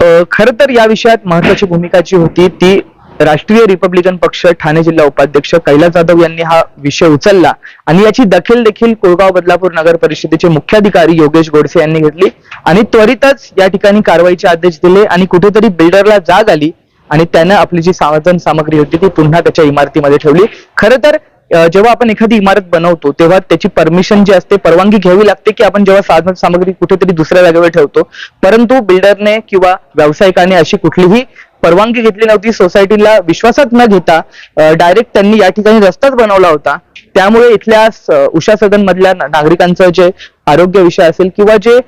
खर तर या विषयात महत्वाची भूमिका जी होती ती राष्ट्रीय रिपब्लिकन पक्ष ठाणे जिल्हा उपाध्यक्ष कैलास जाधव यांनी हा विषय उचलला. आणि याची दखल देखील कोळगाव बदलापूर नगर परिषदेचे मुख्याधिकारी योगेश गोडसे यांनी घेतली. आणि त्वरितच या ठिकाणी कारवाईचे आदेश दिले आणि कुठेतरी बिल्डरला जाग आली आणि त्यानं आपली जी साधन सामग्री होती ती पुन्हा त्याच्या इमारतीमध्ये ठेवली. खरं तर जेव्हा आपण एखादी इमारत बनवतो तेव्हा त्याची परमिशन जी असते परवानगी घ्यावी लागते की आपण जेव्हा साधन सामग्री कुठेतरी दुसऱ्या जागेवर ठेवतो परंतु बिल्डरने किंवा व्यावसायिकाने अशी कुठलीही परवानगी घेतली नव्हती सोसायटीला विश्वासात न घेता डायरेक्ट त्यांनी या ठिकाणी रस्ताच बनवला होता. त्यामुळे इथल्या उषा सदन मधल्या नागरिकांचं जे आरोग्य विषय असेल किंवा जे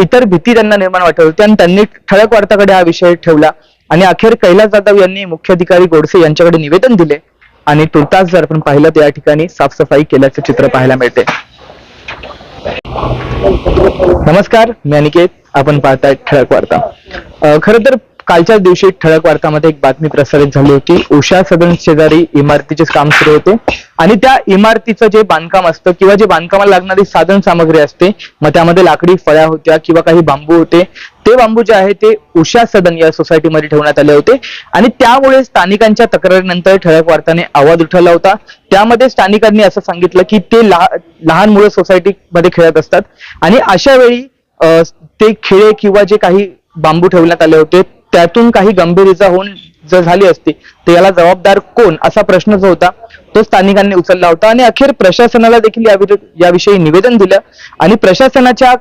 इतर भीती त्यांना निर्माण वाटत होती आणि त्यांनी ठळक वार्ताकडे हा विषय ठेवला. आणि अखेर कैलास जाधव यांनी मुख्याधिकारी गोडसे यांच्याकडे निवेदन दिले. आणि तुर्तास जर आपण पाहिलं तर या ठिकाणी साफसफाई केल्याचं चित्र पाहायला मिळते. नमस्कार मी अनिकेत. आपण पाहताय ठळक वार्ता. खर तर कालच्या दिवशी ठळक वार्तामध्ये एक बातमी प्रसारित झाली होती. उषा सदन शेजारी इमारतीचे काम सुरू होते. आणि त्या इमारतीचं जे बांधकाम असतं किंवा जे बांधकामाला लागणारी साधन सामग्री असते मग त्यामध्ये लाकडी फळ्या होत्या किंवा काही बांबू होते ते बांबू जे आहे ते उषा सदन या सोसायटीमध्ये ठेवण्यात आले होते. आणि त्यामुळे स्थानिकांच्या तक्रारीनंतर ठळक वार्ताने आवाज उठवला होता. त्यामध्ये स्थानिकांनी असं सांगितलं की ते लहान मुलं सोसायटीमध्ये खेळत असतात. आणि अशा वेळी ते खिळे किंवा जे काही बांबू ठेवण्यात आले होते त्यातून काही गंभीर इजा होऊन जर झाली असती तर याला जबाबदार कोण? असा प्रश्न जो होता तो स्थानिकांनी उचलला होता. आणि अखेर प्रशासनाला देखील याविषयी निवेदन दिलं. आणि प्रशासनाच्या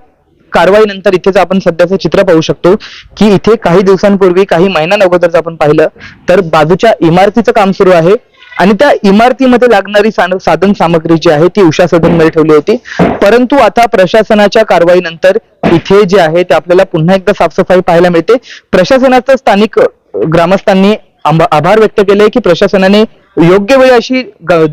कारवाईनंतर इथे आपण सध्याचं चित्र पाहू शकतो की इथे काही दिवसांपूर्वी काही महिन्यां अगोदर जर आपण पाहिलं तर बाजूच्या इमारतीचं काम सुरू आहे. आणि त्या इमारतीमध्ये लागणारी साधन सामग्री जी आहे ती उषा सदनमध्ये ठेवली होती. परंतु आता प्रशासनाच्या कारवाईनंतर इथे जे आहे ते आपल्याला पुन्हा एकदा साफसफाई पाहायला मिळते. प्रशासनाचं स्थानिक ग्रामस्थांनी आभार व्यक्त केले की प्रशासनाने योग्य वेळी अशी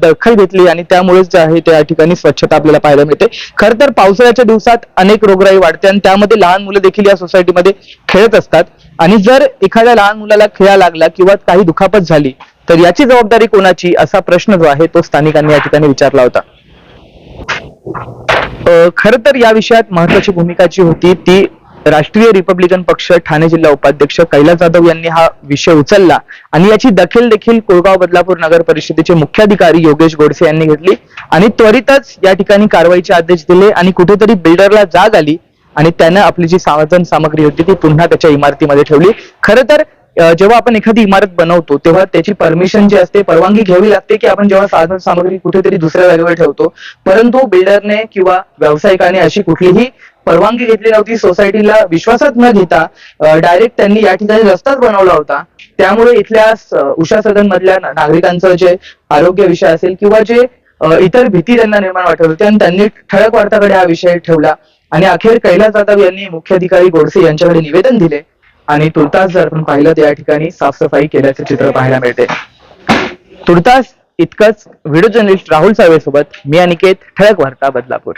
दखल घेतली आणि त्यामुळेच जे आहे त्या ठिकाणी स्वच्छता आपल्याला पाहायला मिळते. खर तर पावसाळ्याच्या दिवसात अनेक रोगराई वाढते आणि त्यामध्ये लहान मुलं देखील या सोसायटीमध्ये खेळत असतात. आणि जर एखाद्या लहान मुलाला खेळा लागला किंवा काही दुखापत झाली तर याची जबाबदारी कोणाची असा प्रश्न जो आहे तो स्थानिकांनी या ठिकाणी विचारला होता. खर तर या विषयात महत्वाची भूमिका जी होती ती राष्ट्रीय रिपब्लिकन पक्ष ठाणे जिल्हा उपाध्यक्ष कैलास जाधव यांनी हा विषय उचलला आणि याची दखल देखील कोळगाव बदलापूर नगर परिषदेचे मुख्याधिकारी योगेश गोडसे यांनी घेतली आणि त्वरितच या ठिकाणी कारवाईचे आदेश दिले आणि कुठेतरी बिल्डरला जाग आली आणि त्यानं आपली जी साधन सामग्री होती ती पुन्हा त्याच्या इमारतीमध्ये ठेवली. खरं तर जेव्हा आपण एखादी इमारत बनवतो तेव्हा त्याची परमिशन जी असते परवानगी घ्यावी लागते की आपण जेव्हा साधन सामग्री कुठेतरी दुसऱ्या जागेवर ठेवतो परंतु बिल्डरने किंवा व्यावसायिकाने अशी कुठलीही परवानगी घेतली नव्हती सोसायटीला विश्वासात न घेता डायरेक्ट त्यांनी या ठिकाणी रस्ताच बनवला होता. त्यामुळे इथल्या उषा सदन मधल्या नागरिकांचं जे आरोग्य विषय असेल किंवा जे इतर भीती त्यांना निर्माण वाटत होती आणि त्यांनी ठळक वार्ताकडे हा विषय ठेवला. आणि अखेर कैलास जाधव यांनी मुख्याधिकारी गोडसे यांच्याकडे निवेदन दिले. आणि तुर्तास जर आपण पाहिलं तर या ठिकाणी साफसफाई केल्याचं चित्र पाहायला मिळते. तुर्तास इतकंच व्हिडिओ जर्नलिस्ट राहुल साळवे सोबत मी अनिकेत ठळक वार्ता बदलापूर.